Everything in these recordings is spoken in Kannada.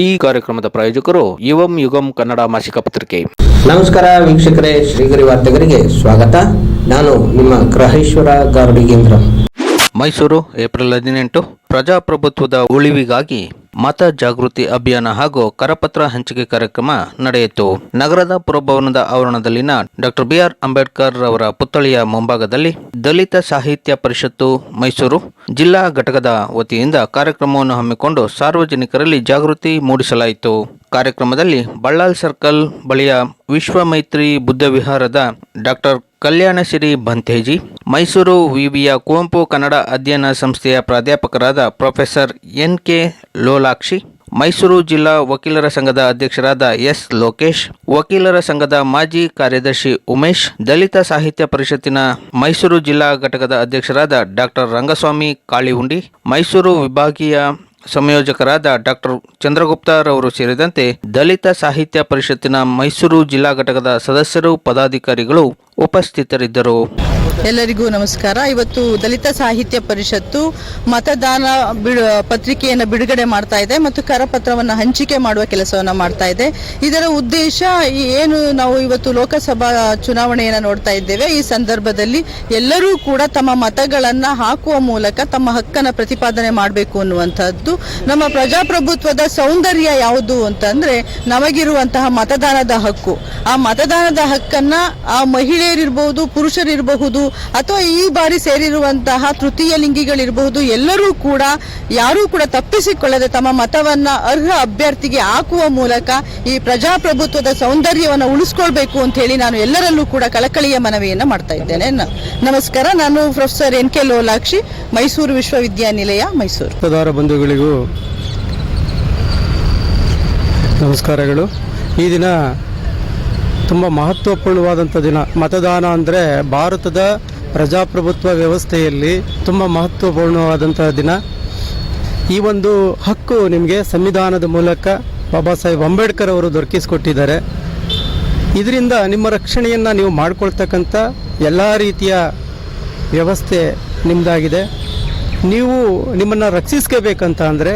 ಈ ಕಾರ್ಯಕ್ರಮದ ಪ್ರಾಯೋಜಕರು ಯುವಂ ಯುಗಂ ಕನ್ನಡ ಮಾಸಿಕ ಪತ್ರಿಕೆ. ನಮಸ್ಕಾರ ವೀಕ್ಷಕರೇ ಶ್ರೀಗರಿ ವಾರ್ತೆಗರಿಗೆ ಸ್ವಾಗತ. ನಾನು ನಿಮ್ಮ ಗ್ರಹೇಶ್ವರ ಗಾರ್ಡಿಗೇಂದ್ರ ಮೈಸೂರು ಏಪ್ರಿಲ್ ಹದಿನೆಂಟು ಪ್ರಜಾಪ್ರಭುತ್ವದ ಉಳಿವಿಗಾಗಿ ಮತ ಜಾಗೃತಿ ಅಭಿಯಾನ ಹಾಗೂ ಕರಪತ್ರ ಹಂಚಿಕೆ ಕಾರ್ಯಕ್ರಮ ನಡೆಯಿತು. ನಗರದ ಪುರಭವನದ ಆವರಣದಲ್ಲಿನ ಡಾಕ್ಟರ್ ಬಿಆರ್ ಅಂಬೇಡ್ಕರ್ ಅವರ ಪುತ್ಥಳಿಯ ಮುಂಭಾಗದಲ್ಲಿ ದಲಿತ ಸಾಹಿತ್ಯ ಪರಿಷತ್ತು ಮೈಸೂರು ಜಿಲ್ಲಾ ಘಟಕದ ವತಿಯಿಂದ ಕಾರ್ಯಕ್ರಮವನ್ನು ಹಮ್ಮಿಕೊಂಡು ಸಾರ್ವಜನಿಕರಲ್ಲಿ ಜಾಗೃತಿ ಮೂಡಿಸಲಾಯಿತು. ಕಾರ್ಯಕ್ರಮದಲ್ಲಿ ಬಳ್ಳಾಲ್ ಸರ್ಕಲ್ ಬಳಿಯ ವಿಶ್ವ ಮೈತ್ರಿ ಬುದ್ಧ ವಿಹಾರದ ಡಾಕ್ಟರ್ ಶ್ರೀ ಬಂತೇಜಿ, ಮೈಸೂರು ವಿವಿಯ ಕುವೆಂಪು ಕನ್ನಡ ಅಧ್ಯಯನ ಸಂಸ್ಥೆಯ ಪ್ರಾಧ್ಯಾಪಕರಾದ professor N K Lolakshi, Mysuru ಜಿಲ್ಲಾ ವಕೀಲರ ಸಂಘದ ಅಧ್ಯಕ್ಷರಾದ ಎಸ್. ಲೋಕೇಶ್, ವಕೀಲರ ಸಂಘದ ಮಾಜಿ ಕಾರ್ಯದರ್ಶಿ ಉಮೇಶ್, ದಲಿತ ಸಾಹಿತ್ಯ ಪರಿಷತ್ತಿನ ಮೈಸೂರು ಜಿಲ್ಲಾ ಘಟಕದ ಅಧ್ಯಕ್ಷರಾದ ಡಾಕ್ಟರ್ ರಂಗಸ್ವಾಮಿ ಕಾಳಿಹುಂಡಿ, ಮೈಸೂರು ವಿಭಾಗೀಯ ಸಂಯೋಜಕರಾದ ಡಾಕ್ಟರ್ ಚಂದ್ರಗುಪ್ತರವರು ಸೇರಿದಂತೆ ದಲಿತ ಸಾಹಿತ್ಯ ಪರಿಷತ್ತಿನ ಮೈಸೂರು ಜಿಲ್ಲಾ ಘಟಕದ ಸದಸ್ಯರು ಪದಾಧಿಕಾರಿಗಳು ಉಪಸ್ಥಿತರಿದ್ದರು. ಎಲ್ಲರಿಗೂ ನಮಸ್ಕಾರ. ಇವತ್ತು ದಲಿತ ಸಾಹಿತ್ಯ ಪರಿಷತ್ತು ಮತದಾನ ಬಿಡು, ಪತ್ರಿಕೆಯನ್ನು ಬಿಡುಗಡೆ ಮಾಡ್ತಾ ಇದೆ ಮತ್ತು ಕರಪತ್ರವನ್ನು ಹಂಚಿಕೆ ಮಾಡುವ ಕೆಲಸವನ್ನು ಮಾಡ್ತಾ ಇದೆ. ಇದರ ಉದ್ದೇಶ ಏನು ನಾವು ಇವತ್ತು ಲೋಕಸಭಾ ಚುನಾವಣೆಯನ್ನು ನೋಡ್ತಾ ಇದ್ದೇವೆ. ಈ ಸಂದರ್ಭದಲ್ಲಿ ಎಲ್ಲರೂ ಕೂಡ ತಮ್ಮ ಮತಗಳನ್ನು ಹಾಕುವ ಮೂಲಕ ತಮ್ಮ ಹಕ್ಕನ್ನು ಪ್ರತಿಪಾದನೆ ಮಾಡಬೇಕು ಅನ್ನುವಂಥದ್ದು. ನಮ್ಮ ಪ್ರಜಾಪ್ರಭುತ್ವದ ಸೌಂದರ್ಯ ಯಾವುದು ಅಂತಂದ್ರೆ ನಮಗಿರುವಂತಹ ಮತದಾನದ ಹಕ್ಕು. ಆ ಮತದಾನದ ಹಕ್ಕನ್ನ ಆ ಮಹಿಳೆಯರಿರ್ಬಹುದು ಪುರುಷರಿರಬಹುದು ಅಥವಾ ಈ ಬಾರಿ ಸೇರಿರುವಂತಹ ತೃತೀಯ ಲಿಂಗಿಗಳಿರಬಹುದು, ಎಲ್ಲರೂ ಕೂಡ, ಯಾರೂ ಕೂಡ ತಪ್ಪಿಸಿಕೊಳ್ಳದೆ ತಮ್ಮ ಮತವನ್ನ ಅರ್ಹ ಅಭ್ಯರ್ಥಿಗೆ ಹಾಕುವ ಮೂಲಕ ಈ ಪ್ರಜಾಪ್ರಭುತ್ವದ ಸೌಂದರ್ಯವನ್ನು ಉಳಿಸ್ಕೊಳ್ಬೇಕು ಅಂತ ಹೇಳಿ ನಾನು ಎಲ್ಲರಲ್ಲೂ ಕೂಡ ಕಳಕಳಿಯ ಮನವಿಯನ್ನ ಮಾಡ್ತಾ ಇದ್ದೇನೆ. ನಮಸ್ಕಾರ. ನಾನು professor N K Lolakshi, Mysuru ವಿಶ್ವವಿದ್ಯಾನಿಲಯ, ಮೈಸೂರು. ಮತದಾರ ಬಂಧುಗಳಿಗೂ ನಮಸ್ಕಾರಗಳು. ಈ ದಿನ ತುಂಬ ಮಹತ್ವಪೂರ್ಣವಾದಂಥ ದಿನ. ಮತದಾನ ಅಂದರೆ ಭಾರತದ ಪ್ರಜಾಪ್ರಭುತ್ವ ವ್ಯವಸ್ಥೆಯಲ್ಲಿ ತುಂಬ ಮಹತ್ವಪೂರ್ಣವಾದಂಥ ದಿನ. ಈ ಒಂದು ಹಕ್ಕು ನಿಮಗೆ ಸಂವಿಧಾನದ ಮೂಲಕ ಬಾಬಾ ಸಾಹೇಬ್ ಅಂಬೇಡ್ಕರ್ ಅವರು ದೊರಕಿಸಿಕೊಟ್ಟಿದ್ದಾರೆ. ಇದರಿಂದ ನಿಮ್ಮ ರಕ್ಷಣೆಯನ್ನು ನೀವು ಮಾಡಿಕೊಳ್ತಕ್ಕಂಥ ಎಲ್ಲ ರೀತಿಯ ವ್ಯವಸ್ಥೆ ನಿಮ್ಮದಾಗಿದೆ ನೀವು ನಿಮ್ಮನ್ನು ರಕ್ಷಿಸ್ಕೋಬೇಕಂತ ಅಂದರೆ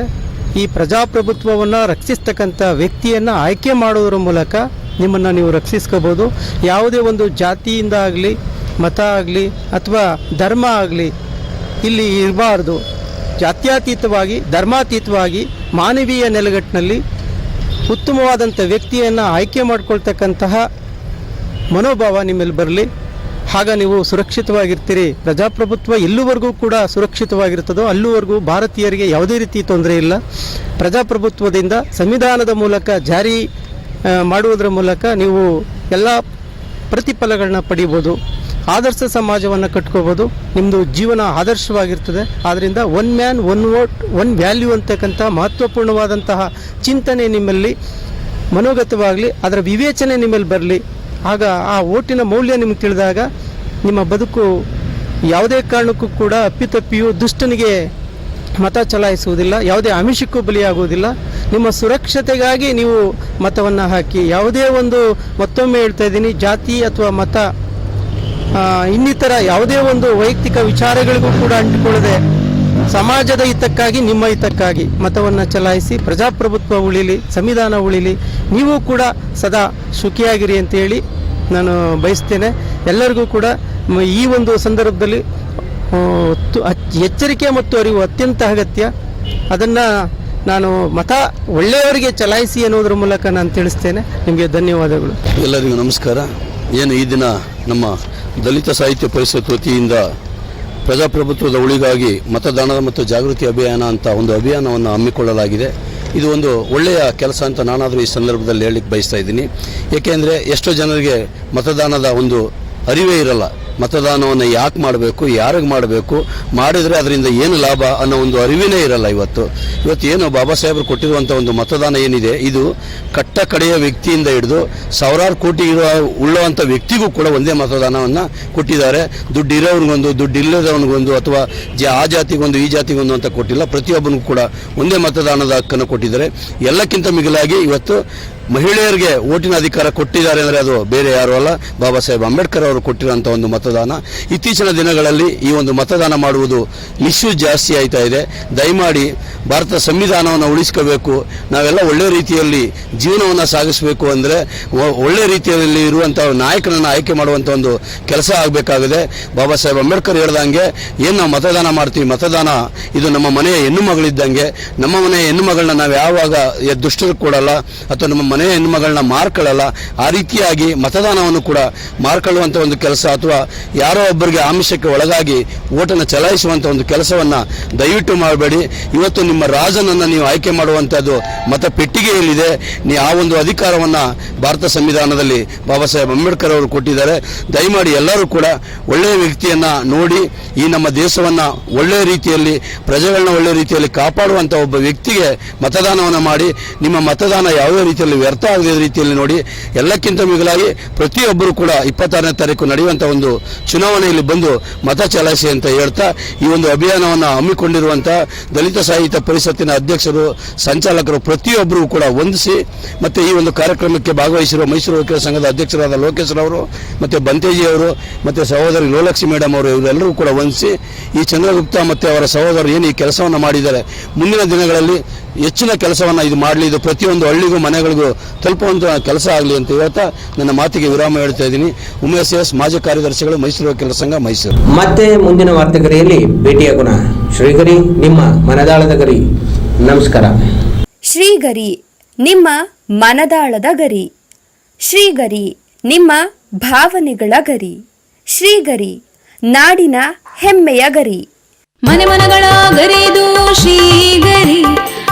ಈ ಪ್ರಜಾಪ್ರಭುತ್ವವನ್ನು ರಕ್ಷಿಸ್ತಕ್ಕಂಥ ವ್ಯಕ್ತಿಯನ್ನು ಆಯ್ಕೆ ಮಾಡೋದ್ರ ಮೂಲಕ ನಿಮ್ಮನ್ನು ನೀವು ರಕ್ಷಿಸ್ಕೋಬೋದು. ಯಾವುದೇ ಒಂದು ಜಾತಿಯಿಂದ ಆಗಲಿ, ಮತ ಆಗಲಿ, ಅಥವಾ ಧರ್ಮ ಆಗಲಿ, ಇಲ್ಲಿ ಇರಬಾರ್ದು. ಜಾತ್ಯಾತೀತವಾಗಿ, ಧರ್ಮಾತೀತವಾಗಿ, ಮಾನವೀಯ ನೆಲೆಗಟ್ಟಿನಲ್ಲಿ ಉತ್ತಮವಾದಂಥ ವ್ಯಕ್ತಿಯನ್ನು ಆಯ್ಕೆ ಮಾಡಿಕೊಳ್ತಕ್ಕಂತಹ ಮನೋಭಾವ ನಿಮ್ಮಲ್ಲಿ ಬರಲಿ. ಆಗ ನೀವು ಸುರಕ್ಷಿತವಾಗಿರ್ತೀರಿ. ಪ್ರಜಾಪ್ರಭುತ್ವ ಎಲ್ಲುವರೆಗೂ ಕೂಡ ಸುರಕ್ಷಿತವಾಗಿರ್ತದೋ ಅಲ್ಲುವರೆಗೂ ಭಾರತೀಯರಿಗೆ ಯಾವುದೇ ರೀತಿ ತೊಂದರೆ ಇಲ್ಲ. ಪ್ರಜಾಪ್ರಭುತ್ವದಿಂದ ಸಂವಿಧಾನದ ಮೂಲಕ ಜಾರಿ ಮಾಡುವುದರ ಮೂಲಕ ನೀವು ಎಲ್ಲ ಪ್ರತಿಫಲಗಳನ್ನ ಪಡಿಬೋದು. ಆದರ್ಶ ಸಮಾಜವನ್ನು ಕಟ್ಕೋಬೋದು. ನಿಮ್ಮದು ಜೀವನ ಆದರ್ಶವಾಗಿರ್ತದೆ. ಆದ್ದರಿಂದ one man one vote one value ಅಂತಕ್ಕಂಥ ಮಹತ್ವಪೂರ್ಣವಾದಂತಹ ಚಿಂತನೆ ನಿಮ್ಮಲ್ಲಿ ಮನೋಗತವಾಗಲಿ, ಅದರ ವಿವೇಚನೆ ನಿಮ್ಮಲ್ಲಿ ಬರಲಿ. ಆಗ ಆ ಓಟಿನ ಮೌಲ್ಯ ನಿಮ್ಗೆ ತಿಳಿದಾಗ ನಿಮ್ಮ ಬದುಕು ಯಾವುದೇ ಕಾರಣಕ್ಕೂ ಕೂಡ ಅಪ್ಪಿತಪ್ಪಿಯು ದುಷ್ಟನಿಗೆ ಮತ ಚಲಾಯಿಸುವುದಿಲ್ಲ, ಯಾವುದೇ ಆಮಿಷಕ್ಕೂ ಬಲಿಯಾಗುವುದಿಲ್ಲ. ನಿಮ್ಮ ಸುರಕ್ಷತೆಗಾಗಿ ನೀವು ಮತವನ್ನು ಹಾಕಿ. ಯಾವುದೇ ಒಂದು ಮತ್ತೊಮ್ಮೆ ಹೇಳ್ತಾ ಇದ್ದೀನಿ, ಜಾತಿ ಅಥವಾ ಮತ ಇನ್ನಿತರ ಯಾವುದೇ ಒಂದು ವೈಯಕ್ತಿಕ ವಿಚಾರಗಳಿಗೂ ಕೂಡ ಅಂಟಿಕೊಳ್ಳದೆ ಸಮಾಜದ ಹಿತಕ್ಕಾಗಿ, ನಿಮ್ಮ ಹಿತಕ್ಕಾಗಿ ಮತವನ್ನು ಚಲಾಯಿಸಿ, ಪ್ರಜಾಪ್ರಭುತ್ವ ಉಳಿಲಿ, ಸಂವಿಧಾನ ಉಳಿಲಿ, ನೀವು ಕೂಡ ಸದಾ ಸುಖಿಯಾಗಿರಿ ಅಂತೇಳಿ ನಾನು ಬಯಸ್ತೇನೆ. ಎಲ್ಲರಿಗೂ ಕೂಡ ಈ ಒಂದು ಸಂದರ್ಭದಲ್ಲಿ ಎಚ್ಚರಿಕೆ ಮತ್ತು ಅರಿವು ಅತ್ಯಂತ ಅಗತ್ಯ. ಅದನ್ನು ನಾನು ಮತ ಒಳ್ಳೆಯವರಿಗೆ ಚಲಾಯಿಸಿ ಅನ್ನೋದ್ರ ಮೂಲಕ ನಾನು ತಿಳಿಸ್ತೇನೆ. ನಿಮಗೆ ಧನ್ಯವಾದಗಳು. ಎಲ್ಲರಿಗೂ ನಮಸ್ಕಾರ. ಏನು ಈ ದಿನ ನಮ್ಮ ದಲಿತ ಸಾಹಿತ್ಯ ಪರಿಷತ್ ವತಿಯಿಂದ ಪ್ರಜಾಪ್ರಭುತ್ವದ ಉಳಿಗಾಗಿ ಮತದಾನದ ಮತ್ತು ಜಾಗೃತಿ ಅಭಿಯಾನ ಅಂತ ಒಂದು ಅಭಿಯಾನವನ್ನು ಹಮ್ಮಿಕೊಳ್ಳಲಾಗಿದೆ. ಇದು ಒಂದು ಒಳ್ಳೆಯ ಕೆಲಸ ಅಂತ ನಾನಾದರೂ ಈ ಸಂದರ್ಭದಲ್ಲಿ ಹೇಳಲಿಕ್ಕೆ ಬಯಸ್ತಾ ಇದ್ದೀನಿ. ಏಕೆಂದರೆ ಎಷ್ಟೋ ಜನರಿಗೆ ಮತದಾನದ ಒಂದು ಅರಿವೇ ಇರಲ್ಲ. ಮತದಾನವನ್ನು ಯಾಕೆ ಮಾಡಬೇಕು, ಯಾರಿಗೆ ಮಾಡಬೇಕು, ಮಾಡಿದರೆ ಅದರಿಂದ ಏನು ಲಾಭ ಅನ್ನೋ ಒಂದು ಅರಿವಿನೇ ಇರಲ್ಲ ಇವತ್ತು. ಇವತ್ತು ಏನು ಬಾಬಾ ಸಾಹೇಬರು ಕೊಟ್ಟಿರುವಂಥ ಒಂದು ಮತದಾನ ಏನಿದೆ, ಇದು ಕಟ್ಟ ಕಡೆಯ ವ್ಯಕ್ತಿಯಿಂದ ಹಿಡಿದು ಸಾವಿರಾರು ಕೋಟಿ ಇರುವ ಉಳ್ಳುವಂಥ ವ್ಯಕ್ತಿಗೂ ಕೂಡ ಒಂದೇ ಮತದಾನವನ್ನು ಕೊಟ್ಟಿದ್ದಾರೆ. ದುಡ್ಡು ಇರೋವ್ರಿಗೊಂದು ದುಡ್ಡು ಇಲ್ಲದವನಿಗೊಂದು ಅಥವಾ ಆ ಜಾತಿಗೊಂದು, ಈ ಜಾತಿಗೊಂದು ಅಂತ ಕೊಟ್ಟಿಲ್ಲ. ಪ್ರತಿಯೊಬ್ಬನಿಗೂ ಕೂಡ ಒಂದೇ ಮತದಾನದ ಹಕ್ಕನ್ನು ಕೊಟ್ಟಿದ್ದಾರೆ. ಎಲ್ಲಕ್ಕಿಂತ ಮಿಗಿಲಾಗಿ ಇವತ್ತು ಮಹಿಳೆಯರಿಗೆ ಓಟಿನ ಅಧಿಕಾರ ಕೊಟ್ಟಿದ್ದಾರೆ ಅಂದರೆ ಅದು ಬೇರೆ ಯಾರೂ ಅಲ್ಲ. ಬಾಬಾ ಸಾಹೇಬ್ ಅಂಬೇಡ್ಕರ್ ಅವರು ಕೊಟ್ಟಿರುವಂಥ ಒಂದು ಮತದಾನ. ಇತ್ತೀಚಿನ ದಿನಗಳಲ್ಲಿ ಈ ಒಂದು ಮತದಾನ ಮಾಡುವುದು ಮಿಸ್ಯೂಸ್ ಜಾಸ್ತಿ ಆಯ್ತಾ ಇದೆ. ದಯಮಾಡಿ ಭಾರತ ಸಂವಿಧಾನವನ್ನು ಉಳಿಸ್ಕೋಬೇಕು. ನಾವೆಲ್ಲ ಒಳ್ಳೆ ರೀತಿಯಲ್ಲಿ ಜೀವನವನ್ನು ಸಾಗಿಸಬೇಕು ಅಂದರೆ ಒಳ್ಳೆ ರೀತಿಯಲ್ಲಿ ಇರುವಂಥ ನಾಯಕನನ್ನು ಆಯ್ಕೆ ಮಾಡುವಂಥ ಒಂದು ಕೆಲಸ ಆಗಬೇಕಾಗಿದೆ. ಬಾಬಾ ಸಾಹೇಬ್ ಅಂಬೇಡ್ಕರ್ ಹೇಳ್ದಂಗೆ, ಏನು ನಾವು ಮತದಾನ ಮಾಡ್ತೀವಿ? ಮತದಾನ ಇದು ನಮ್ಮ ಮನೆಯ ಹೆಣ್ಣು ಮಗಳಿದ್ದಂಗೆ. ನಮ್ಮ ಮನೆಯ ಹೆಣ್ಣು ಮಗಳನ್ನ ನಾವು ಯಾವಾಗ ದುಷ್ಟರು ಕೊಡಲ್ಲ, ಅಥವಾ ನಮ್ಮ ಮನೆಯ ಹೆಣ್ಮಗಳನ್ನ ಮಾರ್ಕೊಳ್ಳಲ್ಲ, ಆ ರೀತಿಯಾಗಿ ಮತದಾನವನ್ನು ಕೂಡ ಮಾರ್ಕೊಳ್ಳುವಂಥ ಒಂದು ಕೆಲಸ ಅಥವಾ ಯಾರೋ ಒಬ್ಬರಿಗೆ ಆಮಿಷಕ್ಕೆ ಒಳಗಾಗಿ ಓಟನ್ನು ಚಲಾಯಿಸುವಂತ ಒಂದು ಕೆಲಸವನ್ನ ದಯವಿಟ್ಟು ಮಾಡಬೇಡಿ. ಇವತ್ತು ನಿಮ್ಮ ರಾಜನನ್ನ ನೀವು ಆಯ್ಕೆ ಮಾಡುವಂಥದ್ದು ಮತ ಪೆಟ್ಟಿಗೆಯಲ್ಲಿದೆ. ನೀ ಆ ಒಂದು ಅಧಿಕಾರವನ್ನ ಭಾರತ ಸಂವಿಧಾನದಲ್ಲಿ ಬಾಬಾ ಸಾಹೇಬ್ ಅಂಬೇಡ್ಕರ್ ಅವರು ಕೊಟ್ಟಿದ್ದಾರೆ. ದಯಮಾಡಿ ಎಲ್ಲರೂ ಕೂಡ ಒಳ್ಳೆಯ ವ್ಯಕ್ತಿಯನ್ನ ನೋಡಿ, ಈ ನಮ್ಮ ದೇಶವನ್ನ ಒಳ್ಳೆಯ ರೀತಿಯಲ್ಲಿ, ಪ್ರಜೆಗಳನ್ನ ಒಳ್ಳೆಯ ರೀತಿಯಲ್ಲಿ ಕಾಪಾಡುವಂತ ಒಬ್ಬ ವ್ಯಕ್ತಿಗೆ ಮತದಾನವನ್ನು ಮಾಡಿ. ನಿಮ್ಮ ಮತದಾನ ಯಾವುದೇ ರೀತಿಯಲ್ಲಿ ವ್ಯರ್ಥ ಆಗದ ರೀತಿಯಲ್ಲಿ ನೋಡಿ ಎಲ್ಲಕ್ಕಿಂತ ಮಿಗಿಲಾಗಿ ಪ್ರತಿಯೊಬ್ಬರು ಕೂಡ ಇಪ್ಪತ್ತಾರನೇ ತಾರೀಕು ನಡೆಯುವಂಥ ಒಂದು ಚುನಾವಣೆಯಲ್ಲಿ ಬಂದು ಮತ ಚಲಾಯಿಸಿ ಅಂತ ಹೇಳ್ತಾ ಈ ಒಂದು ಅಭಿಯಾನವನ್ನು ಹಮ್ಮಿಕೊಂಡಿರುವಂಥ ದಲಿತ ಸಾಹಿತ್ಯ ಪರಿಷತ್ತಿನ ಅಧ್ಯಕ್ಷರು, ಸಂಚಾಲಕರು ಪ್ರತಿಯೊಬ್ಬರು ಕೂಡ ವಂದಿಸಿ ಮತ್ತು ಈ ಒಂದು ಕಾರ್ಯಕ್ರಮಕ್ಕೆ ಭಾಗವಹಿಸಿರುವ ಮೈಸೂರು ವಕೀಲ ಸಂಘದ ಅಧ್ಯಕ್ಷರಾದ ಲೋಕೇಶ್ವರ ಅವರು ಮತ್ತು ಬಂತೇಜಿ ಅವರು ಮತ್ತು ಸಹೋದರಿ ಲೋಲಕ್ಷ್ಮಿ ಮೇಡಮ್ ಅವರು ಇವರೆಲ್ಲರೂ ಕೂಡ ವಂದಿಸಿ ಈ ಚಂದ್ರಗುಪ್ತ ಮತ್ತು ಅವರ ಸಹೋದರರು ಏನು ಈ ಕೆಲಸವನ್ನು ಮಾಡಿದ್ದಾರೆ. ಮುಂದಿನ ದಿನಗಳಲ್ಲಿ ಹೆಚ್ಚಿನ ಕೆಲಸವನ್ನು ಇದು ಮಾಡಲಿ ಇದು ಪ್ರತಿಯೊಂದು ಹಳ್ಳಿಗೂ ಮನೆಗಳಿಗೂ ತಲುಪುವಂಥ ಕೆಲಸ ಆಗಲಿ ಅಂತ ಹೇಳ್ತಾ ನನ್ನ ಮಾತಿಗೆ ವಿರಾಮ ಹೇಳ್ತಾ ಇದ್ದೀನಿ. ಉಮೇಶ್ ಎಸ್ ಮಾಜಿ ಕಾರ್ಯದರ್ಶಿಗಳು ಮೈಸೂರು ವಕೀಲರ ಸಂಘ ಮೈಸೂರು. ಮತ್ತೆ ಮುಂದಿನ ವಾರ್ತೆಗರಿಯಲ್ಲಿ ಭೇಟಿಯಾಗೋಣ ಶ್ರೀಗರಿ ನಿಮ್ಮ ಮನದಾಳದ ಗರಿ. ನಮಸ್ಕಾರ. ಶ್ರೀಗರಿ ನಿಮ್ಮ ಮನದಾಳದ ಗರಿ. ಶ್ರೀಗರಿ ನಿಮ್ಮ ಭಾವನೆಗಳ ಗರಿ. ಶ್ರೀಗರಿ ನಾಡಿನ ಹೆಮ್ಮೆಯ ಗರಿ. ಮನೆ ಮನಗಳ ಗರಿದು ಶ್ರೀಗರಿ.